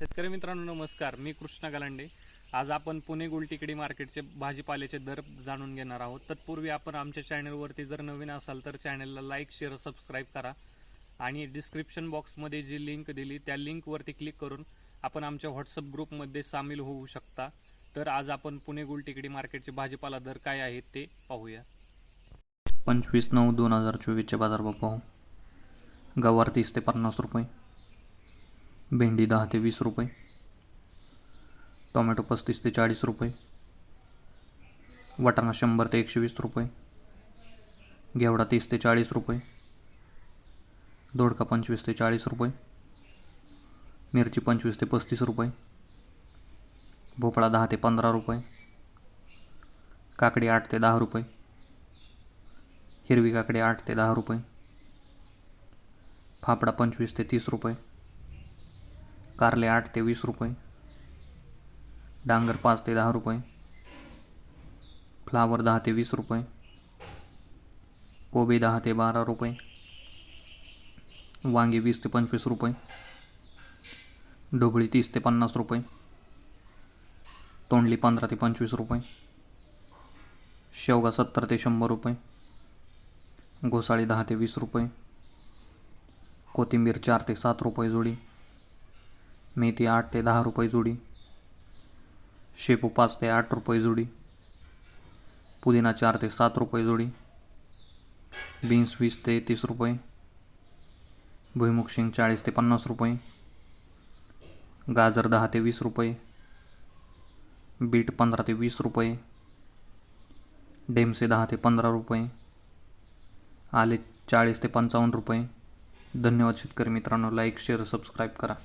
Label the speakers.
Speaker 1: शेतकरी मित्रांनो नमस्कार. मी कृष्णा गलांडे. आज आपण पुणे गुलटिकडी मार्केटचे भाजीपाल्याचे दर जाणून घेणार आहोत. तत्पूर्वी आपण आमच्या चॅनलवरती जर नवीन असाल तर चॅनलला लाईक शेअर सबस्क्राईब करा आणि डिस्क्रिप्शन बॉक्समध्ये जी लिंक दिली त्या लिंकवरती क्लिक करून आपण आमच्या व्हॉट्सअप ग्रुपमध्ये सामील होऊ शकता. तर आज आपण पुणे गुलटिकडी मार्केटचे भाजीपाला दर काय आहेत ते पाहूया.
Speaker 2: पंचवीस नऊ दोन हजार चोवीसचे बाजारभाव पाहू. गवार तीस ते पन्नास रुपये. भेंडी दहा ते वीस रुपये. टोमॅटो पस्तीस ते चाळीस रुपये. वाटाणा शंभर ते एकशे वीस रुपये. घेवडा तीस ते चाळीस रुपये. दोडका पंचवीस ते चाळीस रुपये. मिरची पंचवीस ते पस्तीस रुपये. भोपळा दहा ते पंधरा रुपये. काकडी आठ ते दहा रुपये. हिरवी काकडी आठ ते दहा रुपये. फाफडा पंचवीस ते तीस रुपये. कारले आठ ते वीस रुपये. डांगर पाच ते दहा रुपये. फ्लावर दहा ते वीस रुपये. कोबी दहा ते बारा रुपये. वांगी वीस ते पंचवीस रुपये. ढोबळी तीस ते पन्नास रुपये. तोंडली पंधरा ते पंचवीस रुपये. शेवगा सत्तर ते शंभर रुपये. घोसाळी दहा ते वीस रुपये. कोथिंबीर चार ते सात रुपये जोडी. मेथी आठ ते दहा रुपये जोडी. शेपू पाच ते आठ रुपये जोडी. पुदिना चार ते सात रुपये जोडी. बीन्स वीस ते तीस रुपये. भुईमुग शेंग चाळीस ते पन्नास रुपये. गाजर दहा ते वीस रुपये. बीट पंधरा ते वीस रुपये. डेमसे दहा ते पंधरा रुपये. आले चाळीस ते पंचावन्न रुपये. धन्यवाद शेतकरी मित्रांनो लाईक शेअर सबस्क्राईब करा.